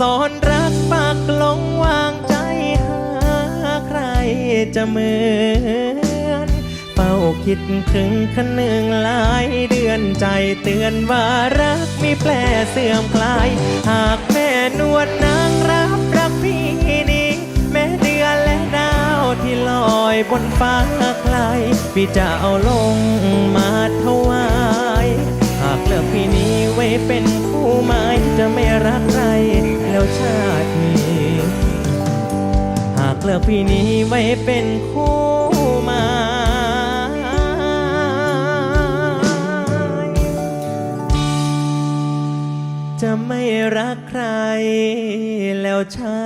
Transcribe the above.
สอนรักปากลงวางใจหาใครจะเหมือนเฝ้าคิดถึงคันหนึ่งหลายเดือนใจเตือนว่ารักมีแปลเสื่อมคลาย หากแม่นวลนางรับรักพี่นี้แม้เดือนและดาวที่ลอยบนฟ้าไกลพี่จะเอาลงมาถวาย หากเลือกพี่นี้ไว้เป็นคู่หมายจะไม่รักใคร เลือกพี่นี้ไว้เป็นคู่มายจะไม่รักใครแล้วชา